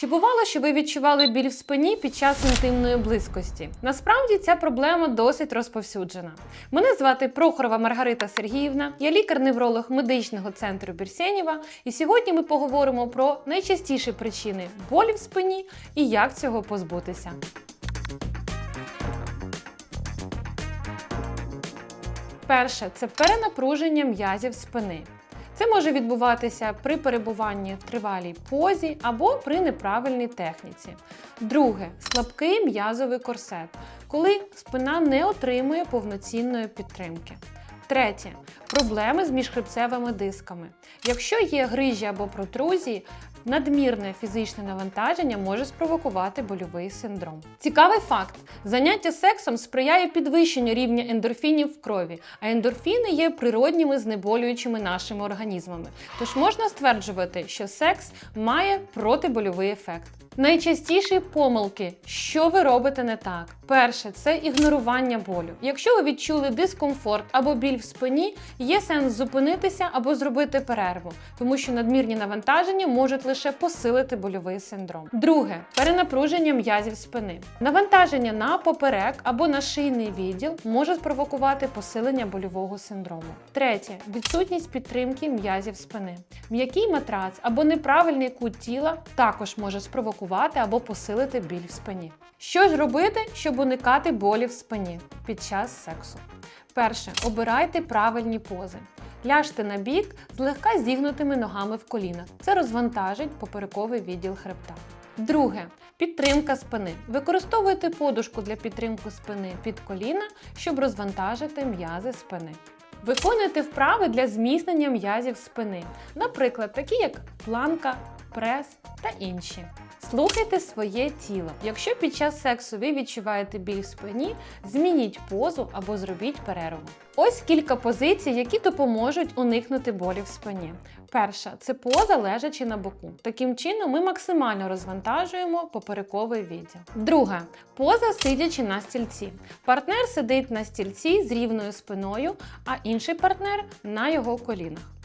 Чи бувало, що ви відчували біль в спині під час інтимної близькості? Насправді ця проблема досить розповсюджена. Мене звати Прохорова Маргарита Сергіївна, я лікар-невролог медичного центру Бірсєнєва, і сьогодні ми поговоримо про найчастіші причини болі в спині і як цього позбутися. Перше це перенапруження м'язів спини. Це може відбуватися при перебуванні в тривалій позі або при неправильній техніці. Друге слабкий м'язовий корсет, коли спина не отримує повноцінної підтримки. Третє проблеми з міжхребцевими дисками. Якщо є грижі або протрузії, надмірне фізичне навантаження може спровокувати больовий синдром. Цікавий факт: заняття сексом сприяє підвищенню рівня ендорфінів в крові, а ендорфіни є природніми знеболюючими нашими організмами. Тож можна стверджувати, що секс має протибольовий ефект. Найчастіші помилки, що ви робите не так. Перше це ігнорування болю. Якщо ви відчули дискомфорт або біль в спині, є сенс зупинитися або зробити перерву, тому що надмірні навантаження можуть лише посилити больовий синдром. Друге перенапруження м'язів спини. Навантаження на поперек або на шийний відділ може спровокувати посилення больового синдрому. Третє відсутність підтримки м'язів спини. М'який матрац або неправильний кут тіла також може спровокувати або посилити біль в спині. Що ж робити, щоб уникати болі в спині під час сексу? Перше, обирайте правильні пози. Ляжте на бік злегка зігнутими ногами в колінах. Це розвантажить поперековий відділ хребта. Друге підтримка спини. Використовуйте подушку для підтримки спини під коліна, щоб розвантажити м'язи спини. Виконуйте вправи для зміцнення м'язів спини, наприклад, такі як планка, прес та інші. Слухайте своє тіло. Якщо під час сексу ви відчуваєте біль в спині, змініть позу або зробіть перерву. Ось кілька позицій, які допоможуть уникнути болі в спині. Перша це поза лежачи на боку. Таким чином ми максимально розвантажуємо поперековий відділ. Друга поза сидячи на стільці. Партнер сидить на стільці з рівною спиною, а інший партнер на його колінах.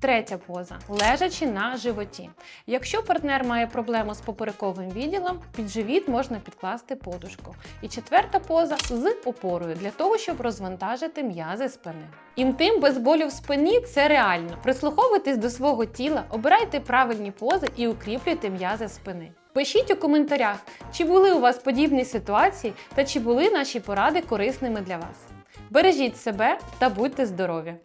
Третя поза лежачи на животі. Якщо партнер має проблему з поперековим відділом, під живіт можна підкласти подушку. І четверта поза з опорою для того, щоб розвантажити м'язи спини. Інтим без болю в спині це реально. Прислуховуйтесь до свого тіла, обирайте правильні пози і укріплюйте м'язи спини. Пишіть у коментарях, чи були у вас подібні ситуації та чи були наші поради корисними для вас. Бережіть себе та будьте здорові!